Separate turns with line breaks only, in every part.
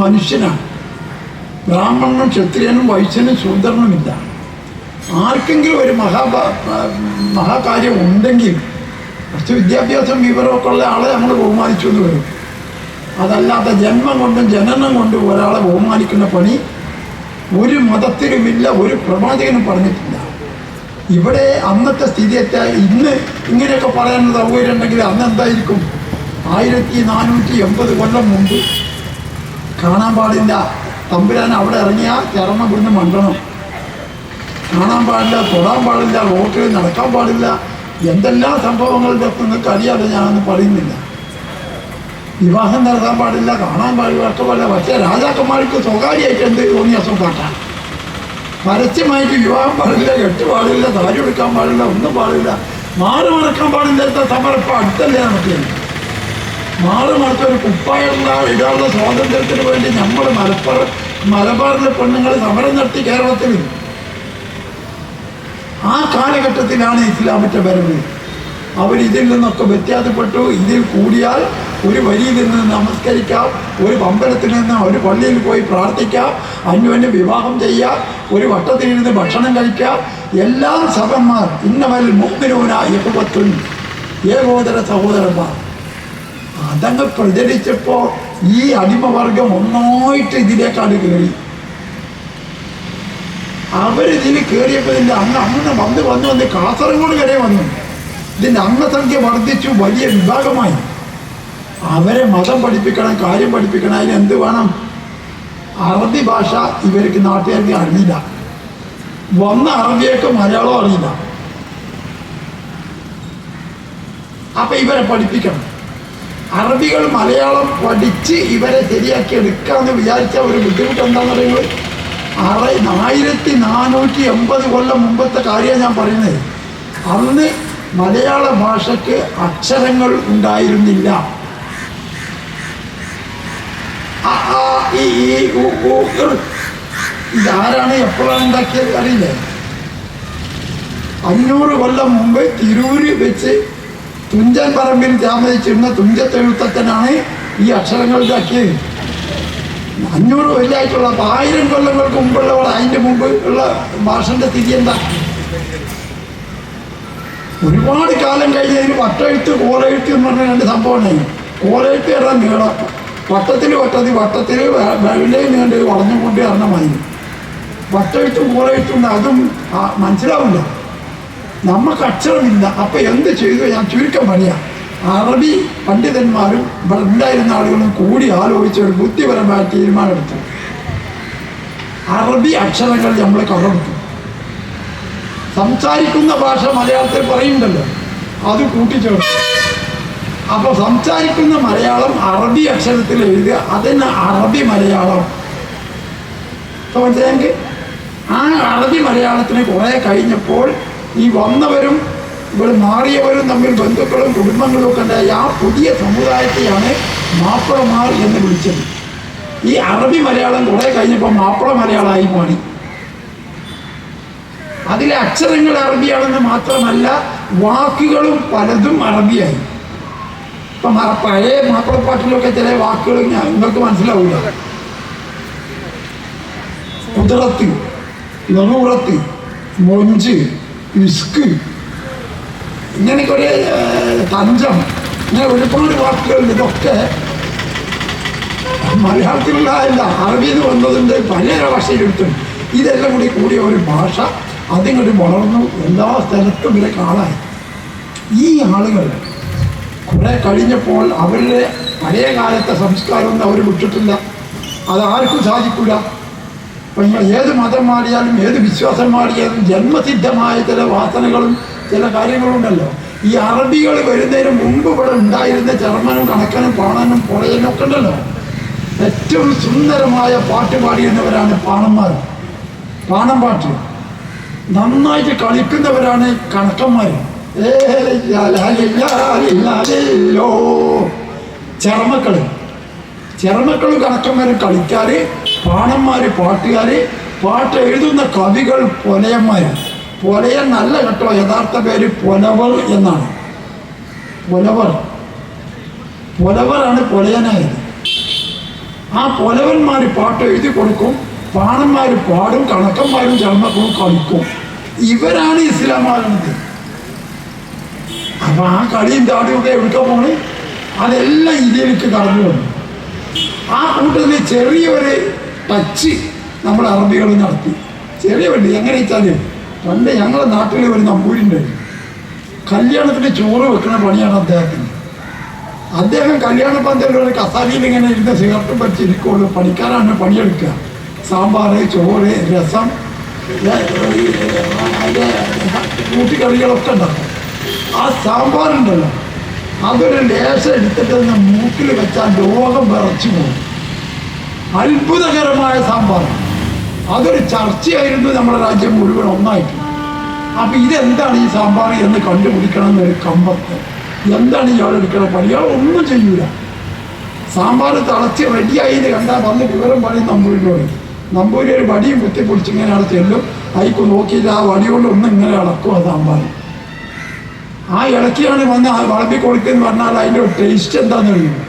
മനുഷ്യനാണ്. ബ്രാഹ്മണനും ക്ഷത്രിയനും വൈശ്യനും ശൂദ്രനുമില്ല ആർക്കെങ്കിലും ഒരു മഹാ മഹാകാര്യം ഉണ്ടെങ്കിൽ കുറച്ച് വിദ്യാഭ്യാസം വിവരമൊക്കെ ഉള്ള ആളെ നമ്മൾ ബഹുമാനിച്ചു എന്ന് വരും. അതല്ലാത്ത ജന്മം കൊണ്ടും ജനനം കൊണ്ടും ഒരാളെ ബഹുമാനിക്കുന്ന പണി ഒരു മതത്തിലുമില്ല ഒരു പ്രവാചകനും പറഞ്ഞിട്ടില്ല. ഇവിടെ അന്നത്തെ സ്ഥിതിയൊക്കെ ഇന്ന് ഇങ്ങനെയൊക്കെ പറയാൻ സൗകര്യം ഉണ്ടെങ്കിൽ അന്ന് എന്തായിരിക്കും? ആയിരത്തി നാനൂറ്റി എൺപത് കൊല്ലം മുമ്പ് കാണാൻ പാടില്ല. തമ്പുരാൻ അവിടെ ഇറങ്ങിയാൽ ചരണം ഇവിടുന്ന് മണ്ടണം. കാണാൻ പാടില്ല തൊടാൻ പാടില്ല റോട്ടിൽ നടക്കാൻ പാടില്ല. എന്തെല്ലാം സംഭവങ്ങളുടെ നിങ്ങൾക്ക് അറിയാതെ ഞാനൊന്നും പറയുന്നില്ല. വിവാഹം നടത്താൻ പാടില്ല കാണാൻ പാടില്ല അഷ്ടമല്ല പക്ഷേ രാജാക്കന്മാർക്ക് സ്വകാര്യമായിട്ട് എന്ത് തോന്നിയാസം കാട്ടാം പരസ്യമായിട്ട് വിവാഹം പാടില്ല കെട്ട് പാടില്ല താരി എടുക്കാൻ പാടില്ല ഒന്നും പാടില്ല. മാറി മറക്കാൻ പാടില്ലാത്ത സമരപ്പം അടുത്തല്ലേ നമുക്ക് മാറി ഒരു കുപ്പായുള്ള ഇടാനുള്ള സ്വാതന്ത്ര്യത്തിന് വേണ്ടി നമ്മൾ മലപ്പുറ മലബാറിലെ പെണ്ണുങ്ങൾ സമരം നടത്തി കേരളത്തിൽ ആ കാലഘട്ടത്തിലാണ് ഇസ്ലാമിന്റെ വരവ്. അവരിതിൽ നിന്നൊക്കെ വ്യത്യാസപ്പെട്ടു. ഇതിൽ കൂടിയാൽ ഒരു വരിയിൽ നിന്ന് നമസ്കരിക്കാം ഒരു അമ്പലത്തിൽ നിന്ന് ഒരു പള്ളിയിൽ പോയി പ്രാർത്ഥിക്കാം അന്യോന്യം വിവാഹം ചെയ്യാം ഒരു വട്ടത്തിലിരുന്ന് ഭക്ഷണം കഴിക്കാം. എല്ലാ സഭന്മാർ ഇന്നവരിൽ മുമ്പിനൂന ഏകോദര സഹോദരന്മാർ. അതങ്ങ് പ്രചരിച്ചപ്പോൾ ഈ അടിമവർഗം ഒന്നായിട്ട് ഇതിലേക്കാണ് കയറി അവരിതിൽ കയറിയപ്പോൾ ഇതിന്റെ അങ്ങ് അങ്ങനെ വന്ന് വന്ന് വന്ന് കാസർഗോഡ് വരെ വന്നു. ഇതിന്റെ അംഗസംഖ്യ വർദ്ധിച്ചു വലിയ വിഭാഗമായി. അവരെ മതം പഠിപ്പിക്കണം കാര്യം പഠിപ്പിക്കണം അതിന് എന്ത് വേണം? അറബി ഭാഷ ഇവർക്ക് നാട്ടുകാർക്ക് അറിയില്ല. വന്ന അറബിയൊക്കെ മലയാളം അറിയില്ല. അപ്പൊ ഇവരെ പഠിപ്പിക്കണം. അറബികൾ മലയാളം പഠിച്ച് ഇവരെ ശരിയാക്കി എടുക്കാമെന്ന് വിചാരിച്ച ഒരു ബുദ്ധിമുട്ട് എന്താണെന്ന് പറയുന്നത് അറ ആയിരത്തി നാനൂറ്റി എൺപത് കൊല്ലം മുമ്പത്തെ കാര്യമാണ് ഞാൻ പറയുന്നത്. അന്ന് മലയാള ഭാഷയ്ക്ക് അക്ഷരങ്ങൾ ഉണ്ടായിരുന്നില്ല. ഇതാരാണ് എപ്പോഴാണ് ഉണ്ടാക്കിയത് അറിയില്ലേ? അഞ്ഞൂറ് കൊല്ലം മുമ്പ് തിരൂര് വെച്ച് തുഞ്ചൻ പറമ്പിൽ താമസിച്ചിരുന്ന തുഞ്ചത്തെഴുത്തച്ഛനാണ് ഈ അക്ഷരങ്ങൾ ഉണ്ടാക്കിയത് അഞ്ഞൂറ് കൊല്ലായിട്ടുള്ള ആയിരം കൊല്ലങ്ങൾക്ക് മുമ്പുള്ളവൾ അതിന്റെ മുമ്പ് ഉള്ള ഭാഷന്റെ സ്ഥിതി എന്താ? ഒരുപാട് കാലം കഴിഞ്ഞതിന് വട്ടെഴുത്ത് കോലെഴുത്ത് എന്ന് പറഞ്ഞ രണ്ട് സംഭവമാണ്. കോലെഴുത്ത് പറഞ്ഞാൽ നീളം വട്ടത്തിൽ വട്ടത്തിൽ വട്ടത്തിൽ വെള്ളയും നീണ്ട് വളഞ്ഞുകൊണ്ട് ഇറങ്ങമായി വട്ടെഴുത്തും കോലെഴുത്തും അതും മനസ്സിലാവുന്നുണ്ടോ നമുക്ക് അക്ഷരമില്ല അപ്പൊ എന്ത് ചെയ്തു? ഞാൻ ചുരുക്കം പറയാം അറബി പണ്ഡിതന്മാരും ഇവിടെ ഉണ്ടായിരുന്ന ആളുകളും കൂടി ആലോചിച്ച് ഒരു ബുദ്ധിപരമായ തീരുമാനമെടുത്തു. അറബി അക്ഷരങ്ങൾ നമ്മൾ കവർന്നു സംസാരിക്കുന്ന ഭാഷ മലയാളത്തിൽ പറയുന്നുണ്ടല്ലോ. അത് കൂട്ടിച്ചേർത്തു. അപ്പോൾ സംസാരിക്കുന്ന മലയാളം അറബി അക്ഷരത്തിൽ എഴുതുക. അതിന് അറബി മലയാളം? മനസ്സിലായെങ്കിൽ? ആ അറബി മലയാളത്തിന് കുറെ കഴിഞ്ഞപ്പോൾ ഈ വന്നവരും ഇവിടെ മാറിയവരും തമ്മിൽ ബന്ധുക്കളും കുടുംബങ്ങളും ഒക്കെ ഉണ്ടായി ആ പുതിയ സമുദായത്തെയാണ് മാപ്പിളമാർ എന്ന് വിളിച്ചത്. ഈ അറബി മലയാളം കുറെ കഴിഞ്ഞപ്പോൾ മാപ്പിള മലയാളമായി മാറി. അതിലെ അക്ഷരങ്ങൾ അറബിയാണെന്ന് മാത്രമല്ല വാക്കുകളും പലതും അറബിയായി. ഇപ്പം പഴയ മാപ്പിളപ്പാട്ടിലൊക്കെ ചില വാക്കുകൾ നിങ്ങൾക്ക് മനസ്സിലാവില്ല കുതിറത്ത് നെറുറത്ത് മൊഞ്ച് ഇസ്ക് ഇങ്ങനെ കുറെ തഞ്ചം. ഇങ്ങനെ ഒരുപാട് വാക്കുകളുണ്ട്. ഇതൊക്കെ മലയാളത്തിലുള്ളതല്ല. അറബിയിൽ വന്നതുണ്ട് പല ഭാഷയിലെടുത്തും. ഇതെല്ലാം കൂടി കൂടിയ ഒരു ഭാഷ. അതിങ്ങോട്ട് വളർന്നു. എല്ലാ സ്ഥലത്തും ഇവരെ കാണാൻ. ഈ ആളുകൾ കുറെ കഴിഞ്ഞപ്പോൾ അവരുടെ പഴയ കാലത്തെ സംസ്കാരമൊന്നും അവർ വിട്ടിട്ടില്ല. അത് ആർക്കും സാധിക്കില്ല നിങ്ങൾ ഏത് മതം മാറിയാലും ഏത് വിശ്വാസം മാറിയാലും ജന്മസിദ്ധമായ ചില വാസനകളും ചില കാര്യങ്ങളുണ്ടല്ലോ. ഈ അറബികൾ വരുന്നതിന് മുമ്പ് ഇവിടെ ഉണ്ടായിരുന്ന ചർമ്മനും കണക്കനും പാണനും പുഴയനും ഒക്കെ ഉണ്ടല്ലോ. ഏറ്റവും സുന്ദരമായ പാട്ട് പാടിയുന്നവരാണ് പാണന്മാർ. പാണം പാട്ട്. നന്നായിട്ട് കളിക്കുന്നവരാണ് കണക്കന്മാർ. ചർമ്മക്കൾ ചർമ്മക്കളും കണക്കന്മാരും കളിക്കാര് പാണന്മാര് പാട്ടുകാര് പാട്ട് എഴുതുന്ന കവികൾ പൊലയന്മാര്. പൊലയൻ നല്ല കേട്ടോ യഥാർത്ഥ പേര് പൊലവർ എന്നാണ്. പൊലവർ. പൊലവറാണ് പൊലയനായത്. ആ പൊലവന്മാർ പാട്ട് എഴുതി കൊടുക്കും പാണന്മാര് പാടും കണക്കന്മാരും ചർമ്മക്കും കളിക്കും. ഇവരാണ് ഇസ്ലാമാകുന്നത്. അപ്പൊ ആ കളിയും ചാടിയൊക്കെ എവിടുക്ക പോണ്? അതെല്ലാം ഇതിലേക്ക് കടന്നു വന്നു. ആ കൂട്ടത്തിൽ ചെറിയൊരു ടച്ച് നമ്മൾ അറബികൾ നടത്തി. ചെറിയ വണ്ടി എങ്ങനെ വെച്ചാൽ പണ്ട് ഞങ്ങളുടെ നാട്ടിൽ ഒരു നമ്പൂരിണ്ടായിരുന്നു കല്യാണത്തിന് ചോറ് വെക്കുന്ന പണിയാണ് അദ്ദേഹത്തിന് അദ്ദേഹം കല്യാണ പന്തലിൽ ഒരു ഇങ്ങനെ ഇരുന്ന് സിഗരറ്റും പറ്റി ഇരിക്കുള്ളൂ. പണിക്കാരാണ് പണിയെടുക്കുക. സാമ്പാർ ചോറ് രസം അതിന്റെ കൂട്ടിക്കറികളൊക്കെ ഉണ്ടാക്കും. ആ സാമ്പാറുണ്ടല്ലോ. അതൊരു ലേശം എടുത്തിട്ട് മൂക്കിൽ വെച്ചാൽ ലോകം വിറച്ചു പോകും. അത്ഭുതകരമായ സംഭവം. അതൊരു ചർച്ചയായിരുന്നു നമ്മുടെ രാജ്യം മുഴുവൻ ഒന്നായിട്ട്. അപ്പൊ ഇതെന്താണ് ഈ സാമ്പാർ എന്ന് കണ്ടുപിടിക്കണം എന്നൊരു കമ്പത്ത്. എന്താണ് ഇയാൾ എടുക്കണ പണി? ഇയാൾ ഒന്നും ചെയ്യൂല. സാമ്പാർ തളച്ച് റെഡിയായി എന്ന് കണ്ടാൽ വന്ന് വിവരം പറയും നമ്പൂരിനോട്. നമ്പൂരി ഒരു വടിയും കുത്തി ഇങ്ങനെ ഇങ്ങനെയാണ് ചെല്ലും. അയക്കു നോക്കിയിട്ട് ആ വടി കൊണ്ട് ഒന്നും ഇങ്ങനെ ഇളക്കും ആ സാമ്പാർ. ആ ഇളക്കിയാണ് വന്ന് ആ വളമ്പി കൊടുക്കുന്ന പറഞ്ഞാൽ അതിന്റെ ടേസ്റ്റ് എന്താണെന്ന് അറിയുമോ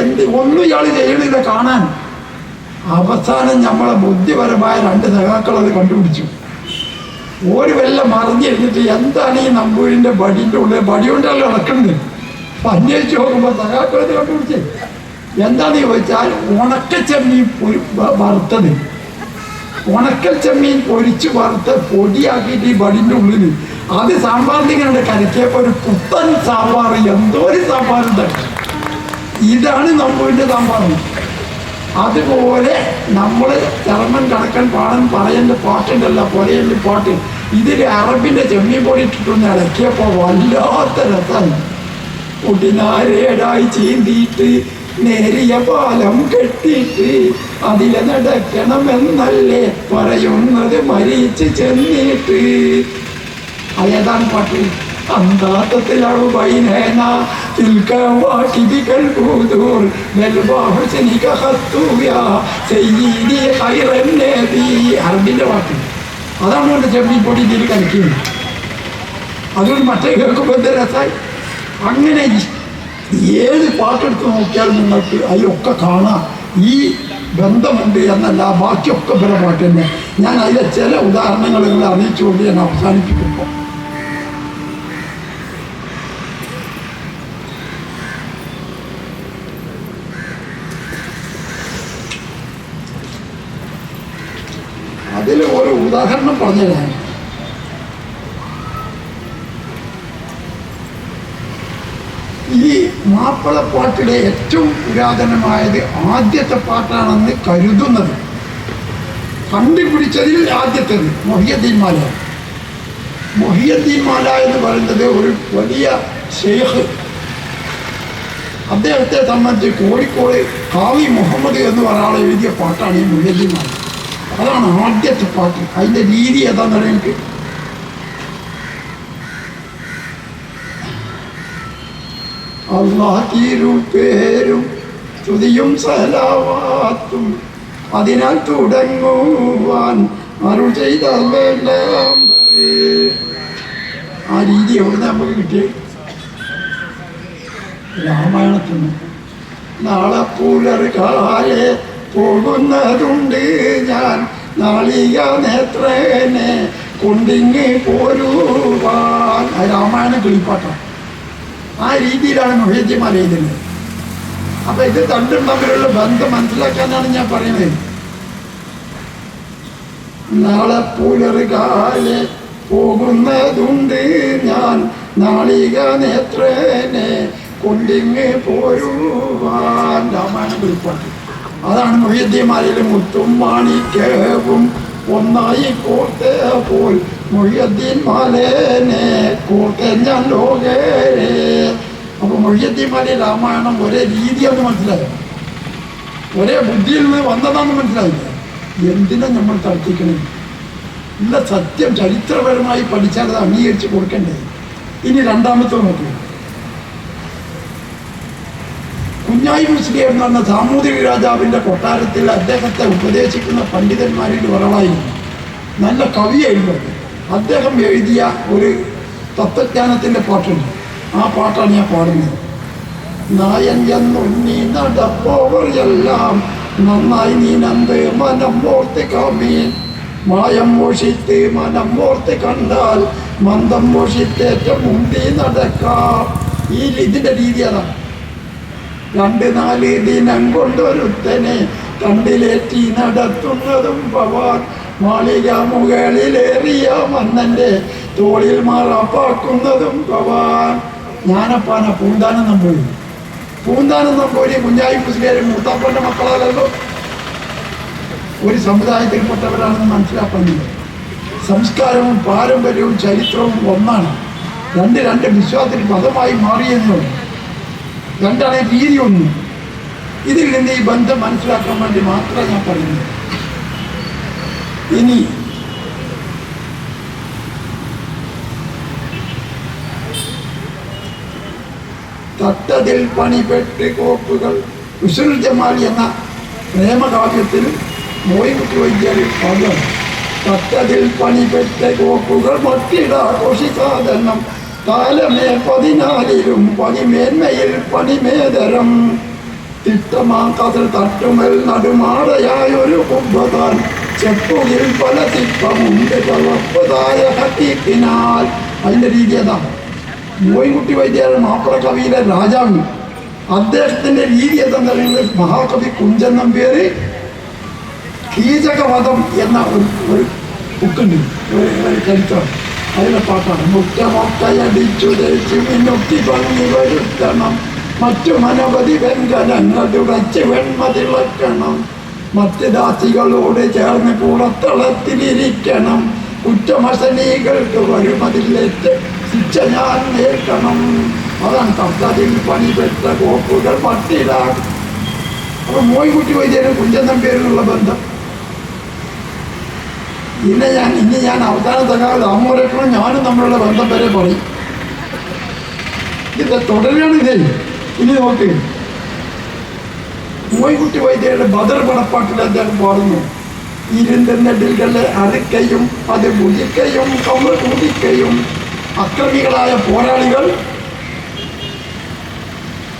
എന്ത്? ഒന്നും ഇയാൾ ചെയ്യണില്ല കാണാൻ. അവസാനം നമ്മളെ ബുദ്ധിപരമായ രണ്ട് സഖാക്കൾ അത് കണ്ടുപിടിച്ചു. ഒരു വെല്ലം മറിഞ്ഞിരുന്നിട്ട് എന്താണ് ഈ നമ്പൂരിന്റെ വടിന്റെ ഉള്ളിൽ വടി കൊണ്ടല്ലോ ഇളക്കുന്നത് അപ്പൊ അന്വേഷിച്ച് നോക്കുമ്പോൾ സഖാക്കൾ അത് കണ്ടുപിടിച്ചേ. എന്താണെന്ന് ചോദിച്ചാൽ ഉണക്കച്ചെമ്മീൻ വറുത്തത്? ഉണക്കൽ ചെമ്മീൻ പൊരിച്ച് വറുത്ത് പൊടിയാക്കിയിട്ട് ഈ വടിന്റെ ഉള്ളിൽ. അത് സാമ്പാറിന്റെ കരക്കിയപ്പോ ഒരു പുത്തൻ സാമ്പാർ എന്തോ ഒരു സാമ്പാർ ഇതാണ് നമ്പൂരിന്റെ സാമ്പാർ. അതുപോലെ നമ്മൾ ചർമ്മൻ കടക്കൻ പാടൻ പറയേണ്ട പാട്ടുണ്ടല്ലോ പൊലയന്റെ പാട്ട്. ഇതിൽ അറബിന്റെ ചെമ്മീൻ പൊടി ഇട്ടിട്ടൊന്ന് ഇളക്കിയപ്പോൾ വല്ലാത്ത രസമായി കുടിനാരേടായി ചീന്തിയിട്ട് നേരിയ പാലം കെട്ടിയിട്ട് അതിലെ നടക്കണമെന്നല്ലേ പറയുന്നത് മരിച്ച് ചെന്നിട്ട്. അതേതാണ് പാട്ട്? അന്താത്തത്തിലാണ് ബൈനേന تلك واكبك البذور بالبحسنك خطويا سيدي خير النبي അറബിൻ്റെ പാട്ട് അതാണ് കൊണ്ട് ചെമ്മീൻ പൊടി ഇതിൽ കളിക്കുന്നത് അതുകൊണ്ട് മറ്റേ കേൾക്കുമ്പോൾ എന്ത് രസമായി അങ്ങനെ ഈ- ഏത് പാട്ടെടുത്ത് നോക്കിയാൽ നിങ്ങൾക്ക് അതിലൊക്കെ കാണാം ഈ ബന്ധമുണ്ട് എന്നല്ല ബാക്കിയൊക്കെ ഇവരെ പാട്ട് തന്നെ ഞാൻ അതിലെ ചില ഉദാഹരണങ്ങൾ നിങ്ങൾ അറിയിച്ചുകൊണ്ട് ഞാൻ അവസാനിപ്പിക്കുമ്പോൾ അതിൽ ഒരു ഉദാഹരണം പറഞ്ഞുതരാം. ഈ മാപ്പിളപ്പാട്ടിലെ ഏറ്റവും പുരാതനമായത് ആദ്യത്തെ പാട്ടാണെന്ന് കരുതുന്നത്. കണ്ടുപിടിച്ചതിൽ ആദ്യത്തേത് മൊഹിയദ്ദീൻ മാല മൊഹിയദ്ദീൻ മാല എന്ന് പറയുന്നത് ഒരു വലിയ ഷെയ്ഖ് അദ്ദേഹത്തെ സംബന്ധിച്ച് കോഴിക്കോട് കാവി മുഹമ്മദ് എന്ന് ആൾ എഴുതിയ പാട്ടാണ് ഈ മൊഹിയദ്ദീൻ മാല അതാണ് ആദ്യത്തെ പാട്ട്. അതിന്റെ രീതി ഏതാണെന്ന് എനിക്ക് അള്ളാഹിരു പേരും സ്തുതിയും സലാവാത്തും അതിനാൽ തുടങ്ങുവാൻ മറു ചെയ്താൽ ആ രീതി എവിടെ നമുക്ക് കിട്ടി രാമായണത്തിൽ നാളെ പുലർകാലെ പോകുന്നതുണ്ട് ഞാൻ. നാളിക നേത്രനെ കൊണ്ടിങ്ങി പോരുവാൻ. രാമായണ കിളിപ്പാട്ടാണ് ആ രീതിയിലാണ് മൊഹേജിമാർ എഴുതുന്നത്. അപ്പൊ ഇത് രണ്ടും തമ്മിലുള്ള ബന്ധം മനസ്സിലാക്കാനാണ് ഞാൻ പറയുന്നത്. നാളെ പുലറുകാലെ പോകുന്നതുണ്ട് ഞാൻ. നാളിക നേത്രനെ കൊണ്ടിങ്ങി പോരുവാൻ. രാമായണ കുറിപ്പാട്ട് അതാണ് മൊഹ്യദ്ദീമാരിലെ മുത്തും മാണിക്കവും ഒന്നായി കോർത്തേ പോൽ മൊഹ്യദ്ദീൻ മാലേനെ കോർത്ത ഞാൻ ലോകേ അപ്പൊ മൊഹ്യദ്ദീൻ മാലി രാമായണം ഒരേ രീതിയാണെന്ന് മനസ്സിലായോ? ഒരേ ബുദ്ധിയിൽ നിന്ന് വന്നതാണെന്ന് മനസ്സിലായില്ല? എന്തിനാ നമ്മൾ തർക്കിക്കണേ? ഇല്ല സത്യം ചരിത്രപരമായി പഠിച്ചാൽ അത് അംഗീകരിച്ച് കൊടുക്കണ്ടേ? ഇനി രണ്ടാമത്തെ നോക്കൂ. കുഞ്ഞായി മുസ്ലിം എന്ന് പറഞ്ഞ സാമൂതിരി രാജാവിന്റെ കൊട്ടാരത്തിൽ അദ്ദേഹത്തെ ഉപദേശിക്കുന്ന പണ്ഡിതന്മാരിൽ ഒരാളായിരുന്നു നല്ല കവിയായിരുന്നു അദ്ദേഹം എഴുതിയ ഒരു തത്വജ്ഞാനത്തിന്റെ പാട്ടുണ്ട്. ആ പാട്ടാണ് ഞാൻ പാടുന്നത്. നായൻ എന്നുണ്ണി നടപ്പോവർ എല്ലാം നന്നായി നീ നന്ദ് മനം ഓർത്ത് കാമീൻ. മായം മോഷിത്ത് മനം ഓർത്ത് കണ്ടാൽ മന്ദം മോഷിത്തേറ്റ മുന്തി നടക്കാം. ഈ ഇതിന്റെ രീതി അതാണ്. രണ്ട് നാല് ദിനം കൊണ്ടൊരുത്തനെ കണ്ടിലേറ്റി നടത്തുന്നതും പവാർ മാളിക മുകളിലേറിയ മന്നന്റെ തോളിൽ മാറാപ്പാക്കുന്നതും പവാർ ഞാനപ്പാന പൂന്താനം നമ്പൂരി. പൂന്താനം നമ്പൂരി കുഞ്ഞായി മുസ്ലിയാരും മൂത്താപ്പന്റെ മക്കളാലല്ലോ ഒരു സമുദായത്തിൽപ്പെട്ടവരാണെന്ന് മനസ്സിലാക്കുന്നില്ല. സംസ്കാരവും പാരമ്പര്യവും ചരിത്രവും ഒന്നാണ്. രണ്ട് രണ്ട് വിശ്വാസത്തിൽ പദമായി മാറിയെന്നുള്ളൂ രണ്ടാണ് രീതി ഒന്നും ഇതിൽ നിന്ന് ഈ ബന്ധം മനസ്സിലാക്കാൻ വേണ്ടി മാത്രമേ ഞാൻ പറയുന്നു. ഇനി തട്ടതിൽ പണിപെട്ട് കോപ്പുകൾ ഉസുൽ ജമാൽ എന്ന പ്രേമകാവ്യത്തിൽ മോയിമുട്ടി വൈദ്യർ പദം തട്ടതിൽ പണിപെട്ട കോപ്പുകൾ മറ്റിട താലമേ പതിനാലിലും പണിമേന്മയിൽ പണിമേതരം തിട്ടമാക്കതിൽ തട്ടുമൽ നടുമാടയായൊരു കുംഭതാൻ ചെപ്പുകിൽ പല തിപ്പമുണ്ട് അതിന്റെ രീതി അതാണ് മോയിൻകുട്ടി വൈദ്യരുടെ മാപ്പിള കവിയിലെ രാജാവ്. അദ്ദേഹത്തിന്റെ രീതി എന്താണെന്ന് പറയുന്നത് മഹാകവി കുഞ്ചൻ നമ്പ്യാര് കീചകവധം എന്ന ഒരു ഒരു ബുക്കുണ്ട് ഒരു ഒരു ചരിത്രം. അതിലെ പാട്ടാണ് മുറ്റമൊക്കയടിച്ചു തേച്ചു മിന്നൊട്ടി ഭംഗി വരുത്തണം. മറ്റു അനവധി വെങ്കലങ്ങൾ വെച്ച് വെണ്മ തിളക്കണം. മറ്റ് ദാസികളോട് ചേർന്ന് കൂടത്തളത്തിലിരിക്കണം. കുറ്റമസനീകൾക്ക് വരുമതിലേറ്റ് ശിക്ഷ ഞാൻ നേർക്കണം. അതാണ് തത്തതിൽ പണിപെട്ട കോപ്പുകൾ പട്ടിലാക്കും അപ്പം മോയ്ക്കുട്ടി വൈദ്യനും കുഞ്ചൻ നമ്പ്യാരിനുള്ള ബന്ധം. ഇന്ന് ഞാൻ ഇന്ന് ഞാൻ അവസാന തകാല അമ്മോരേക്കളും ഞാനും തമ്മിലുള്ള ബന്ധം വരെ പറയും ഇത് തുടരുകയാണ് ഇതേ? ഇനി നോക്ക്. മോയിക്കുട്ടി വൈദ്യരുടെ ബദർ പണപ്പാട്ടിൽ അദ്ദേഹം പാടുന്നു. ഇരുണ്ട നെടിൽകളെ അറുക്കയും അത് മുടിക്കയും കമ്മൽ കുടിക്കയും അക്രമികളായ പോരാളികൾ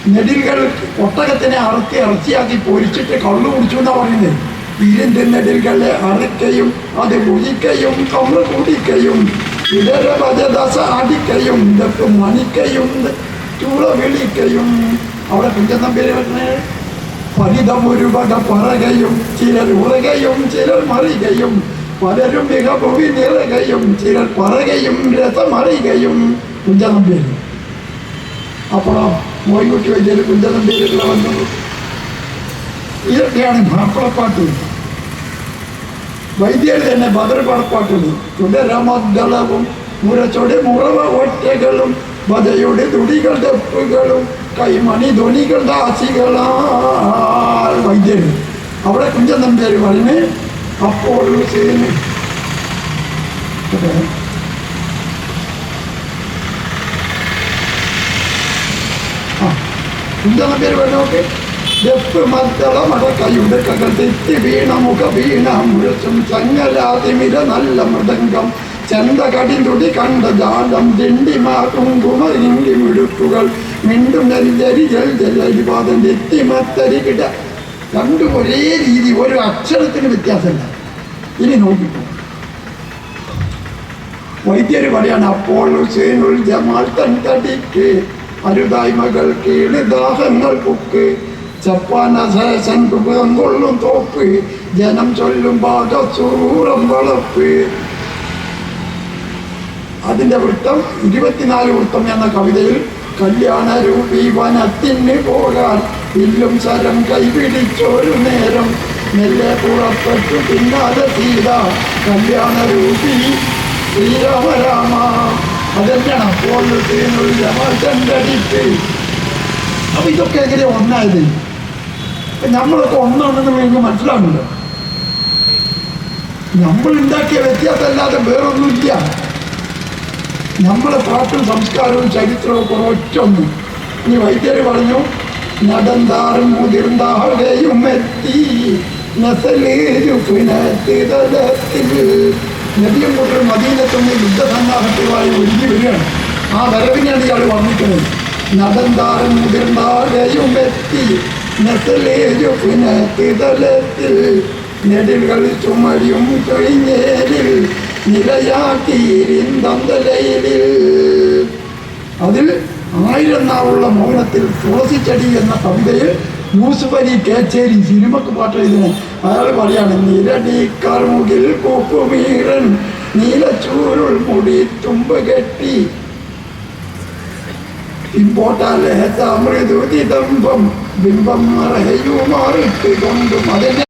നെടിലുകൾ ഒട്ടകത്തിനെ അറുത്തി ഇറച്ചിയാക്കി പൊരിച്ചിട്ട് കള്ളു കുടിച്ചു എന്നാണ് പറയുന്നത്? ഇരുണ്ട് നെടിൽകളെ അറുക്കയും അത് മുതിക്കയും കമ്മ കുടിക്കയും ഇതര ഭജദസ അടിക്കയും ഇതൊക്കെ മണിക്കയും ചൂള വിളിക്കയും. അവിടെ കുഞ്ചനമ്പേര് ഫലിതമൊരു വക പറകയും ചിലർ ഉറകയും ചിലർ മറികയും പലരും മികഭുവി നിറകയും ചിലർ പറകയും രസമറികയും കുഞ്ചനമ്പേര് അപ്പോഴോ മോയിക്കുട്ടി വൈദ്യര് കുഞ്ചനമ്പേരുള്ള വന്നത് ഇതൊക്കെയാണ് മാപ്പിളപ്പാട്ട്. വൈദ്യർ തന്നെ ബദർ പടപ്പാട്ടുകൾ തുടരമദ്ദളവും മുരച്ചൊടി മുറവ ഒറ്റകളും ബതയുടെ തുടികൾ തെപ്പുകളും കൈമണി ധ്വനികൾ ദാസികളാൽ വൈദ്യർ അവിടെ കുഞ്ചൻ നമ്പ്യാര് പറഞ്ഞ് അപ്പോൾ ഹുസൈന് കേട്ടോ? ആ കുഞ്ചൻ നമ്പ്യാര് വെപ്പ് മദ്ദള മടക്കയുടെ മിണ്ടും നെല്ലരി ജൽ ജലരിപാദം തെറ്റിമത്തരി കിട. രണ്ടും ഒരേ രീതി ഒരു അക്ഷരത്തിന് വ്യത്യാസമില്ല. ഇനി നോക്കിക്കോ. വൈദ്യര് പറയാണ് അപ്പോൾ ഹുസൈനുൽ ജമാൽ തൻ തടിക്ക് അരുതായ്മകൾ കീഴ് ദാഹങ്ങൾ കുക്ക് ചപ്പാന ശേഷൻ കുപം കൊള്ളും തോപ്പ് ജനം ചൊല്ലും പാകസൂറം വളപ്പ് അതിന്റെ വൃത്തം ഇരുപത്തിനാല് വൃത്തം എന്ന കവിതയിൽ കല്യാണ രൂപി വനത്തിന് പോകാൻ ഇല്ലും ശരം കൈപിടിച്ചൊരു നേരം. മെല്ലെ പുറപ്പെട്ടു പിന്നാലെ സീത കല്യാണ രൂപി ശ്രീരാമരാമ. അതെന്താണ് അപ്പോൾ ചണ്ടടിക്ക് അപ്പൊ ഇതൊക്കെ എങ്ങനെ ഒന്നായത്? നമ്മളൊക്കെ ഒന്നാണെന്ന് നിങ്ങൾക്ക് മനസ്സിലാകുന്നുണ്ടോ നമ്മൾ ഉണ്ടാക്കിയ വ്യത്യാസമല്ലാതെ വേറൊന്നുമില്ല. നമ്മളെ പാട്ടും സംസ്കാരവും ചരിത്രവും ഒക്കെ ഒറ്റൊന്നും ഇനി വൈദ്യര് പറഞ്ഞു നടന്താറും മുതിർന്നാളുടെയും എത്തി. നദിയും കൂട്ടർ മദീനത്തുനിന്ന് യുദ്ധസന്നാഹത്തുമായി ഒഴുകി വരികയാണ്. ആ വരവിനാണ് ഇയാൾ വന്നിട്ടുള്ളത് നടന്താറും മുതിർന്നാളുടെയും എത്തി. നെത്തലേജു പുനത്തിതലത്തിൽ നെടിലുകൾ ചുമരിയും കഴിഞ്ഞേലിൽ നിലയാക്കിയിരിന്തലയിലിൽ അതിൽ ആയിരം നാളുള്ള മൗനത്തിൽ തുളസിച്ചടി എന്ന കവിതയിൽ യൂസുഫ് അലി കേച്ചേരി സിനിമക്ക് പാട്ട് എഴുതുന്നു. അയാൾ പറയാണ് നിരടിക്കാർമുകിൽ കൂപ്പുമീറൻ നീലച്ചൂരുൾ മുടി തുമ്പ് കെട്ടി. പിമ്പോട്ടാലെ താമൃദുതിതംബം ബിംബം മറയുമാറിട്ട് കൊണ്ടും അതിനെ